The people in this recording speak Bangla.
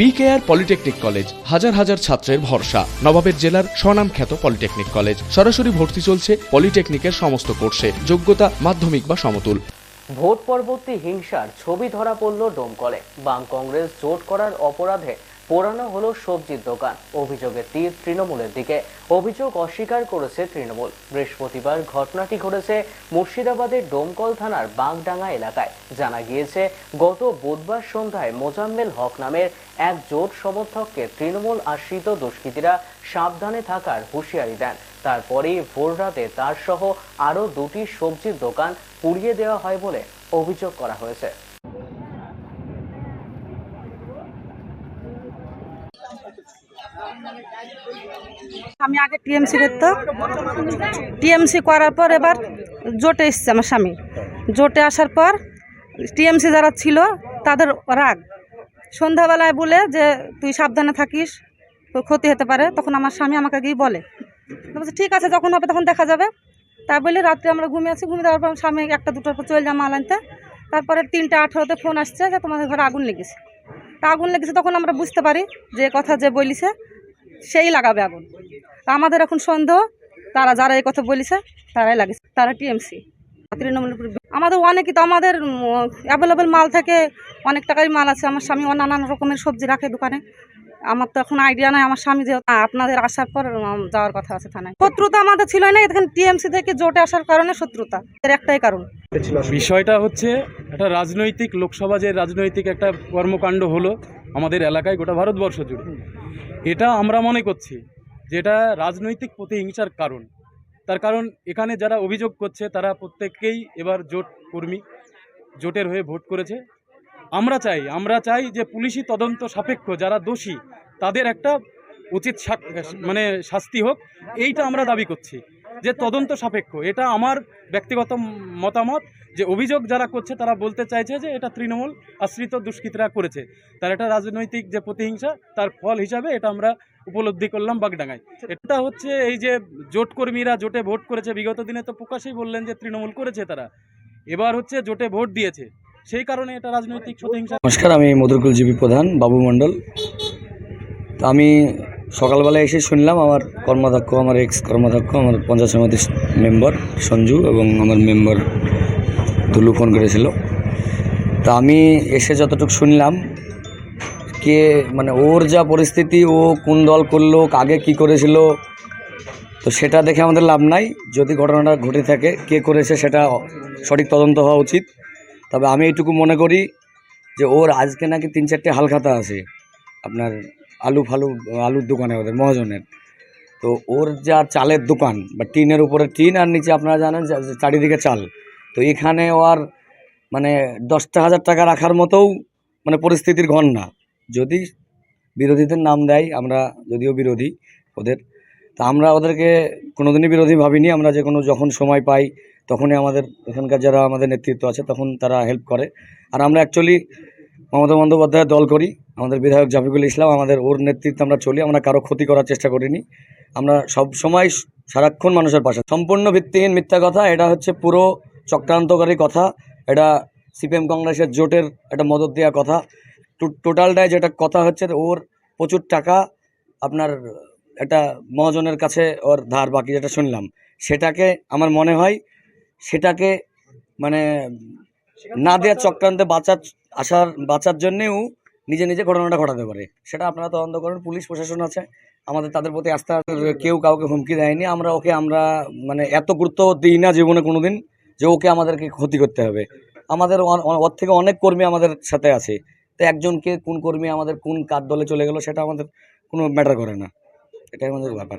বিকেআর পলিটেকনিক কলেজ হাজার হাজার ছাত্রের ভরসা। নবাবের জেলার স্বনামখ্যাত পলিটেকনিক কলেজ সরাসরি ভর্তি চলছে পলিটেকনিকের সমস্ত কোর্সে। যোগ্যতা মাধ্যমিক বা সমতুল। ভোট পরবর্তী হিংসার ছবি ধরা পড়ল ডোমকলে। বাম কংগ্রেস জোট করার অপরাধে পোড়ানো হলো সবজির দোকান। অভিযোগের তীর তৃণমূলের দিকে। অভিযোগ অস্বীকার করেছে তৃণমূল। বৃহস্পতিবার ঘটনাটি ঘটেছে মুর্শিদাবাদের ডোমকল থানার বাগডাঙ্গা এলাকায়। জানা গিয়েছে, গত বুধবার সন্ধ্যায় মোজাম্মেল হক নামের এক জোট সমর্থককে তৃণমূল আশ্রিত দুষ্কৃতীরা সাবধানে থাকার হুঁশিয়ারি দেন। তারপরেই ভোররাতে তার সহ আরও দুটি সবজির দোকান পুড়িয়ে দেওয়া হয় বলে অভিযোগ করা হয়েছে। আমি আগে টিএমসি করতো টিএমসি করার পর এবার জোটে এসছে আমার স্বামী। জোটে আসার পর টিএমসি যারা ছিল, তাদের রাগ। সন্ধ্যাবেলায় বলে যে, তুই সাবধানে থাকিস, তোর ক্ষতি হতে পারে। তখন আমার স্বামী আমাকে গিয়ে বলে। বলছে, ঠিক আছে, যখন হবে তখন দেখা যাবে। তাই বলে রাত্রে আমরা ঘুমিয়ে আছি। ঘুমিয়ে দেওয়ার পর স্বামী একটা দুটোর পর চলে যা মাল আনতে। তারপরে তিনটা আঠেরোতে ফোন আসছে যে, তোমাদের ঘরে আগুন লেগেছে। তা আগুন লেগেছে তখন আমরা বুঝতে পারি যে কথা যে বলিছে সেই লাগাবে আগুন। আমাদের এখন সন্দেহ, তারা যারা এই কথা বলেছে, তারাই লাগিয়েছে। তারা টিএমসি। তৃণমূল আমাদের অনেকই তো আমাদের অ্যাভেলেবেল মাল থেকে অনেক টাকারই মাল আছে। আমার স্বামী নানান রকমের সবজি রাখে দোকানে। আমার তো এখন আইডিয়া নাই। আমার স্বামী যে আপনাদের আসার পর যাওয়ার কথা আছে থানায়। শত্রুতা আমাদের ছিল না, এখানে টিএমসি থেকে জোটে আসার কারণে শত্রুতা। এর একটাই কারণ। বিষয়টা হচ্ছে, একটা রাজনৈতিক লোকসভা যে রাজনৈতিক একটা কর্মকাণ্ড হলো, আমাদের এলাকায় গোটা ভারতবর্ষ জুড়ে। এটা আমরা মনে করছি যে এটা রাজনৈতিক প্রতিহিংসার কারণ। তার কারণ এখানে যারা অভিযোগ করছে, তারা প্রত্যেককেই এবার জোট কর্মী, জোটের হয়ে ভোট করেছে। আমরা চাই আমরা চাই যে পুলিশি তদন্ত সাপেক্ষ যারা দোষী, তাদের একটা উচিত মানে শাস্তি হোক, এইটা আমরা দাবি করছি। যে তদন্ত সাপেক্ষ, এটা আমার ব্যক্তিগত মতামত যে অভিযোগ যারা করছে তারা বলতে চাইছে যে এটা তৃণমূল আশ্রিত দুষ্কৃতীরা করেছে। তার এটা রাজনৈতিক যে প্রতিহিংসা, তার ফল হিসাবে এটা আমরা উপলব্ধি করলাম বাগডাঙ্গায়। এটা হচ্ছে এই যে জোট কর্মীরা জোটে ভোট করেছে, বিগত দিনে তো প্রকাশেই বললেন যে তৃণমূল করেছে তারা। এবার হচ্ছে জোটে ভোট দিয়েছে। সেই কারণে এটা রাজনৈতিক প্রতিহিংসা নমস্কার, আমি মধুরকুল জিপি প্রধান, বাবু মণ্ডল। আমি সকালবেলা এসে শুনলাম আমার কর্মাধ্যক্ষ, আমার এক্স কর্মাধ্যক্ষ আমার পঞ্চায়েত সমিতির মেম্বার সঞ্জু এবং আমার মেম্বার দুলু ফোন করেছিল। তা আমি এসে যতটুকু শুনলাম, কে মানে ওর যা পরিস্থিতি, ও কোন দল করল, আগে কি করেছিল, তো সেটা দেখে আমাদের লাভ নাই। যদি ঘটনাটা ঘটে থাকে, কে করেছে সেটা সঠিক তদন্ত হওয়া উচিত। তবে আমি এইটুকু মনে করি যে ওর আজকে নাকি তিন চারটে হালখাতা আছে। আপনার আলু ফালু আলুর দোকানে ওদের, মহাজনের। তো ওর যা চালের দোকান, বা টিনের উপরে টিন আর নিচে আপনারা জানেন চারিদিকে চাল। তো এখানে আর মানে দশটা হাজার টাকা রাখার মতোও মানে পরিস্থিতির ঘন না। যদি বিরোধীদের নাম দেয়, আমরা যদিও বিরোধী ওদের, তা আমরা ওদেরকে কোনোদিনই বিরোধী ভাবিনি। আমরা যে কোনো যখন সময় পাই, তখনই আমাদের, এখানকার যারা আমাদের নেতৃত্ব আছে, তখন তারা হেল্প করে। আর আমরা অ্যাকচুয়ালি মমতা বন্দ্যোপাধ্যায়ের দল করি, আমাদের বিধায়ক জাফিকুল ইসলাম, আমাদের ওর নেতৃত্বে আমরা চলি, আমরা কারও ক্ষতি করার চেষ্টা করিনি। আমরা সব সময় সারাক্ষণ মানুষের পাশে। সম্পূর্ণ ভিত্তিহীন মিথ্যা কথা, এটা হচ্ছে পুরো চক্রান্তকারী কথা, এটা সিপিএম কংগ্রেসের জোটের একটা মদত দেওয়া কথা। টোটালটায় যেটা কথা হচ্ছে, ওর প্রচুর টাকা আপনার একটা মহাজনের কাছে ওর ধার বাকি, যেটা শুনলাম। সেটাকে আমার মনে হয়, সেটাকে মানে না দেওয়ার চক্রান্তে বাঁচার আসার বাঁচার জন্যেও নিজে নিজে ঘটনাটা ঘটাতে পারে। সেটা আপনারা তদন্ত করেন পুলিশ প্রশাসন আছে। আমাদের তাদের প্রতি আস্থা কেউ কাউকে হুমকি দেয়নি। আমরা ওকে আমরা মানে এত গুরুত্ব দিই না জীবনে কোনো দিন যে ওকে আমাদেরকে ক্ষতি করতে হবে। আমাদের ওর থেকে অনেক কর্মী আমাদের সাথে আছে। তো একজনকে কোন কর্মী আমাদের কোন কার দলে চলে গেল সেটা আমাদের কোনো ম্যাটার করে না। এটাই আমাদের ব্যাপার।